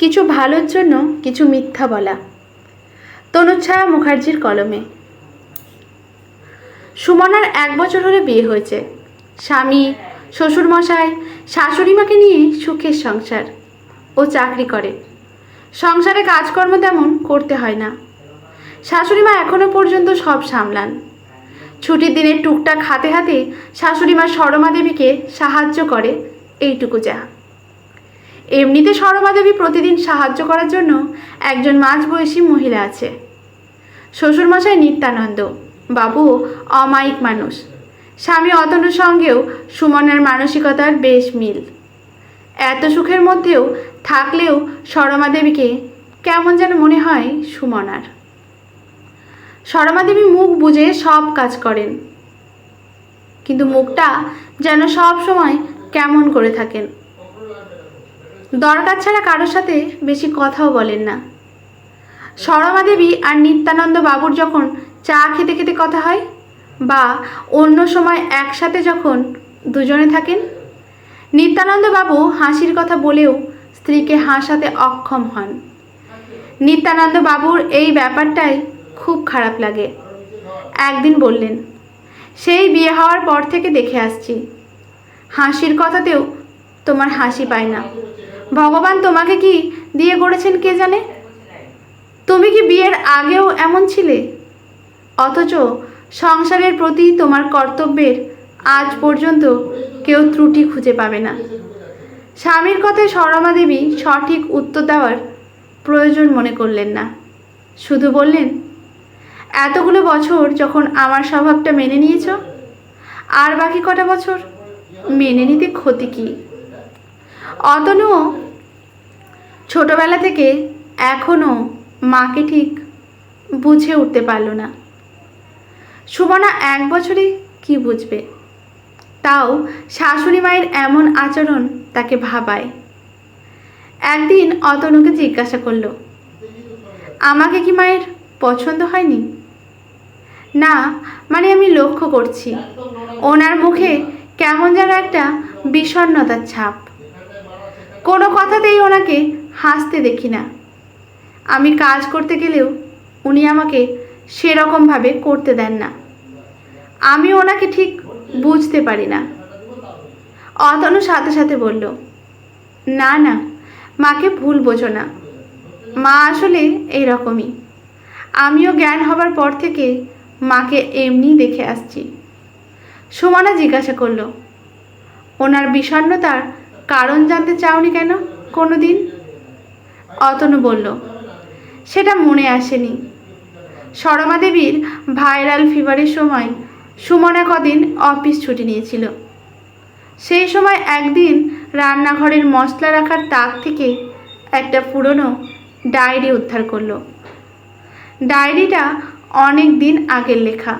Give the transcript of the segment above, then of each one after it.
কিছু ভালোর জন্য কিছু মিথ্যা বলা। তনুচ্ছায়া মুখার্জির কলমে। সুমনার এক বছর হলে বিয়ে হয়েছে। স্বামী, শ্বশুরমশাই, শাশুড়িমাকে নিয়ে সুখের সংসার ও চাকরি করে। সংসারে কাজকর্ম তেমন করতে হয় না। শাশুড়িমা এখনও পর্যন্ত সব সামলান। ছুটির দিনে টুকটাক হাতে হাতে শাশুড়িমা সরমা দেবীকে সাহায্য করে এইটুকু যা। এমনিতে সরমা দেবী প্রতিদিন সাহায্য করার জন্য একজন মাঝবয়সী মহিলা আছে। শ্বশুরমশাই নিত্যানন্দ, বাবু অমায়িক মানুষ। স্বামী অতনুর সঙ্গেও সুমনের মানসিকতার বেশ মিল। এত সুখের মধ্যেও থাকলেও সরমা দেবীকে কেমন যেন মনে হয় সুমনার সরমা দেবী মুখ বুঝে সব কাজ করেন, কিন্তু মুখটা যেন সব সময় কেমন করে থাকেন। দরকার ছাড়া কারোর সাথে বেশি কথাও বলেন না। সরমা দেবী আর নিত্যানন্দ বাবুর যখন চা খেতে খেতে কথা হয়, বা অন্য সময় একসাথে যখন দুজনে থাকেন, নিত্যানন্দ বাবু হাসির কথা বলেও স্ত্রীকে হাসাতে অক্ষম হন। নিত্যানন্দ বাবুর এই ব্যাপারটাই খুব খারাপ লাগে। একদিন বললেন, সেই বিয়ে হওয়ার পর থেকে দেখে আসছি। হাসির কথাতেও তোমার হাসি পায় না। ভগবান তোমাকে কি দিয়ে করেছেন কে জানে? তুমি কি বিয়ের আগেও এমন ছিলে? অথচ সংসারের প্রতি তোমার কর্তব্যের আজ পর্যন্ত কেউ ত্রুটি খুঁজে পাবে না। স্বামীর কথায় সরমা দেবী সঠিক উত্তর দেওয়ার প্রয়োজন মনে করলেন না। শুধু বললেন, এতগুলো বছর যখন আমার স্বভাবটা মেনে নিয়েছ, আর বাকি কটা বছর মেনে নিতে ক্ষতি কী? অতনুও ছোটবেলা থেকে এখনও মাকে ঠিক বুঝে উঠতে পারল না। সুমনা এক বছরে কি বুঝবে? তাও শাশুড়ি মায়ের এমন আচরণ তাকে ভাবায়। একদিন অতনুকে জিজ্ঞাসা করল, আমাকে কি মায়ের পছন্দ হয়নি? না মানে আমি লক্ষ্য করছি। ওনার মুখে কেমন যেন একটা বিষণ্ণতার ছাপ। কোনো কথাতেই ওনাকে হাসতে দেখি না। আমি কাজ করতে গেলেও উনি আমাকে সেরকমভাবে করতে দেন না। আমি ওনাকে ঠিক বুঝতে পারি না। অতনু সাথে সাথে বলল, না না, মাকে ভুল বোঝো না। মা আসলে এইরকমই। আমিও জ্ঞান হবার পর থেকে মাকে এমনি দেখে আসছি। সুমনা জিজ্ঞাসা করল, ওনার বিষণ্ণতার কারণ জানতে চাওনি কেন? কোনো দিন অতনু বলল, সেটা মনে আসেনি। সরমা দেবীর ভাইরাল ফিভারের সময় সুমনা কদিন অফিস ছুটি নিয়েছিল। সেই সময় একদিন রান্নাঘরের মশলা রাখার তাক থেকে একটা পুরনো ডায়েরি উদ্ধার করল। ডায়েরিটা অনেক দিন আগের লেখা।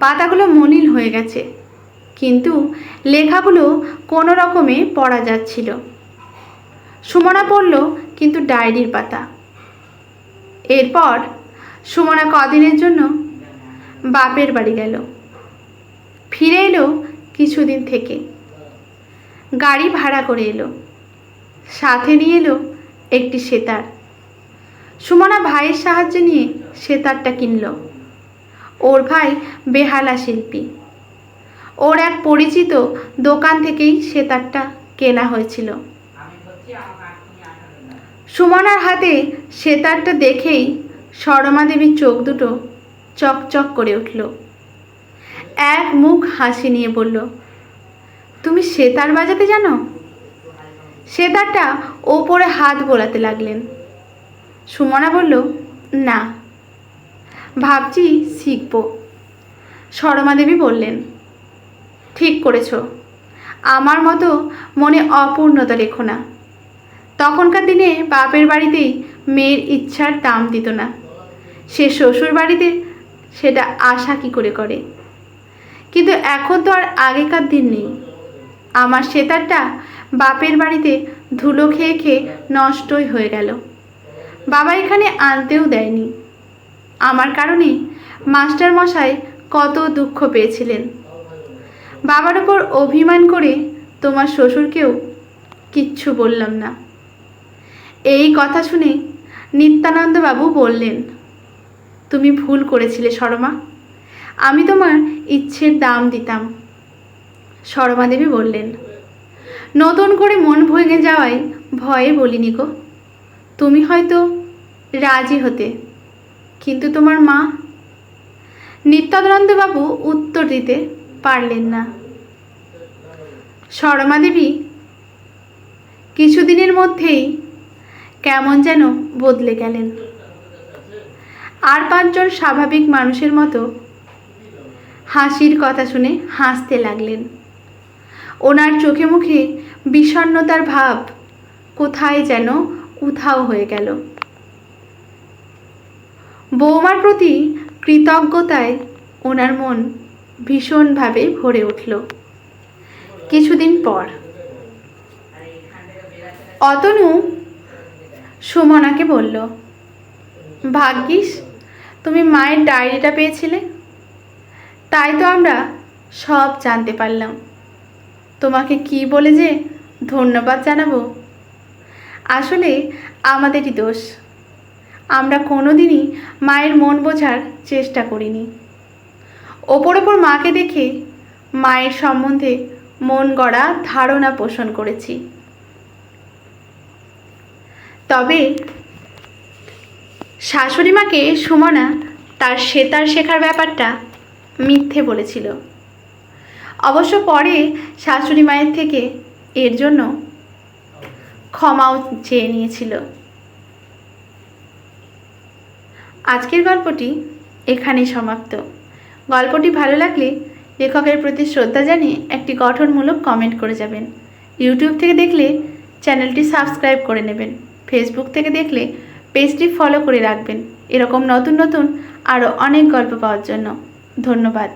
পাতাগুলো মলিন হয়ে গেছে। লেখাগুলো কোনো রকমে পড়া যাচ্ছিল। সুমনা পড়ল কিন্তু ডায়েরির পাতা। এরপর সুমনা কদিনের জন্য বাপের বাড়ি গেল। ফিরে এলো কিছুদিন থেকে। গাড়ি ভাড়া করে এলো। সাথে নিয়ে এলো একটি সেতার। সুমনা ভাইয়ের সাহায্য নিয়ে সেতারটা কিনল। ওর ভাই বেহালা শিল্পী। ওর এক পরিচিত দোকান থেকেই সেতারটা কেনা হয়েছিল। সুমনার হাতে সেতারটা দেখেই সরমা দেবীর চোখ দুটো চকচক করে উঠল। এক মুখ হাসি নিয়ে বলল, তুমি সেতার বাজাতে জানো? সেতারটা ওপরে হাত বোলাতে লাগলেন। সুমনা বলল, না, ভাবছি শিখব। সরমা দেবী বললেন ঠিক করেছ। আমার মতো মনে অপূর্ণতা রেখো না। তখনকার দিনে বাপের বাড়িতেই মেয়ের ইচ্ছার দাম দিত না। সে শ্বশুর বাড়িতে সেটা আশা কি করে করে? কিন্তু এখন তো আর আগেকার দিন নেই। আমার সেতারটা বাপের বাড়িতে ধুলো খেয়ে খেয়ে নষ্টই হয়ে গেল। বাবা এখানে আনতেও দেয়নি। আমার কারণে মাস্টার মশাই কত দুঃখ পেয়েছিলেন। বাবার ওপর অভিমান করে তোমার শ্বশুরকেও কিচ্ছু বললাম না। এই কথা শুনে নিত্যানন্দবাবু বললেন, তুমি ভুল করেছিলে শর্মা আমি তোমার ইচ্ছের দাম দিতাম। শর্মা দেবী বললেন, নতুন করে মন ভেঙে যাওয়ায় ভয়ে বলিনি গো। তুমি হয়তো রাজি হতে, কিন্তু তোমার মা? নিত্যানন্দবাবু উত্তর দিতে পারলেন না। শর্মা দেবী, কিছুদিনের মধ্যেই কেমন যেন বদলে গেলেন। আর পাঁচজন স্বাভাবিক মানুষের মতো হাসির কথা শুনে হাসতে লাগলেন। ওনার চোখে মুখে বিষণ্ণতার ভাব কোথায় যেন উধাও হয়ে গেল। বৌমার প্রতি কৃতজ্ঞতায় ওনার মন ভীষণভাবে ভরে উঠল। কিছুদিন পর। অতনু সুমনাকে বলল, ভাগ্যিস, তুমি মায়ের ডায়েরিটা পেয়েছিলে। তাই তো আমরা সব জানতে পারলাম। তোমাকে কি বলে যে ধন্যবাদ জানাব? আসলে আমাদেরই দোষ। আমরা কোনোদিনই মায়ের মন বোঝার চেষ্টা করিনি। ওপর ওপর মাকে দেখে মায়ের সম্বন্ধে মন গড়া ধারণা পোষণ করেছি। তবে শাশুড়ি মাকে সুমনা তার সেতার শেখার ব্যাপারটা মিথ্যে বলেছিল। অবশ্য পরে শাশুড়ি মায়ের থেকে এর জন্য ক্ষমাও চেয়ে নিয়েছিল। আজকের গল্পটি এখানেই সমাপ্ত। গল্পটি ভালো লাগলে লেখকের প্রতি শ্রদ্ধা জানিয়ে একটি গঠনমূলক কমেন্ট করে যাবেন। ইউটিউব থেকে দেখলে চ্যানেলটি সাবস্ক্রাইব করে নেবেন। ফেসবুক থেকে দেখলে পেজটি ফলো করে রাখবেন। এরকম নতুন নতুন আরও অনেক গল্প পাওয়ার জন্য। ধন্যবাদ।